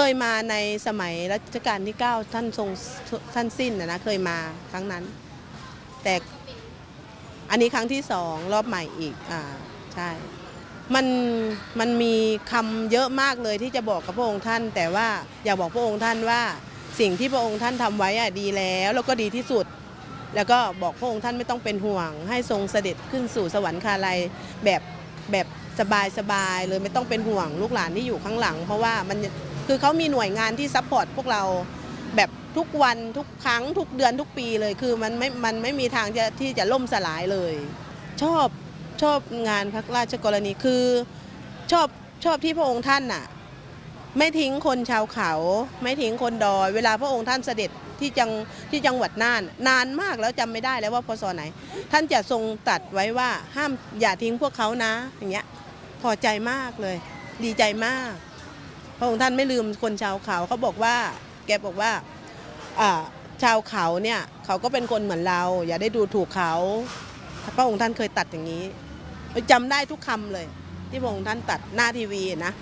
เคยมาในสมัยรัชกาลที่ 9 ท่านทรงท่านสิ้นนะนะเคยมาครั้งนั้น แต่อันนี้ครั้งที่สองรอบใหม่อีกอ่าใช่มันมันมีคำเยอะมากเลยที่จะบอกกับพระองค์ท่าน แต่ว่าอยากบอกพระองค์ท่านว่าสิ่งที่พระองค์ท่านทำไว้อะดีแล้วแล้วก็ดีที่สุด แล้วก็บอกพระองค์ท่านไม่ต้องเป็นห่วง ให้ทรงเสด็จขึ้นสู่สวรรคาลัยแบบแบบสบายสบายเลยไม่ต้องเป็นห่วงลูกหลานที่อยู่ข้างหลัง เพราะว่ามัน คือเขามีหน่วยงานที่ซัพพอร์ตพวกเราแบบทุกวันทุกครั้งทุกเดือนทุกปีเลย คือมันไม่มันไม่มีทางจะที่จะล่มสลายเลย ชอบชอบงานพระราชกรณีคือชอบชอบที่พระองค์ท่านน่ะไม่ทิ้งคนชาวเขา ไม่ทิ้งคนดอย เวลาพระองค์ท่านเสด็จที่จังที่จังหวัดน่าน นานมากแล้วจำไม่ได้แล้วว่าพศไหน ท่านจะทรงตัดไว้ว่าห้ามอย่าทิ้งพวกเขานะ อย่างเงี้ยพอใจมากเลย ดีใจมาก พระองค์ท่านไม่ลืมคนชาวเขาเขาบอกว่า แกบอกว่าชาวเขาเนี่ยเขาก็เป็นคนเหมือนเรา อย่าได้ดูถูกเขาพระองค์ท่านเคยตัดอย่างนี้จำได้ทุกคำเลย ที่พระองค์ท่านตัดหน้าทีวีนะ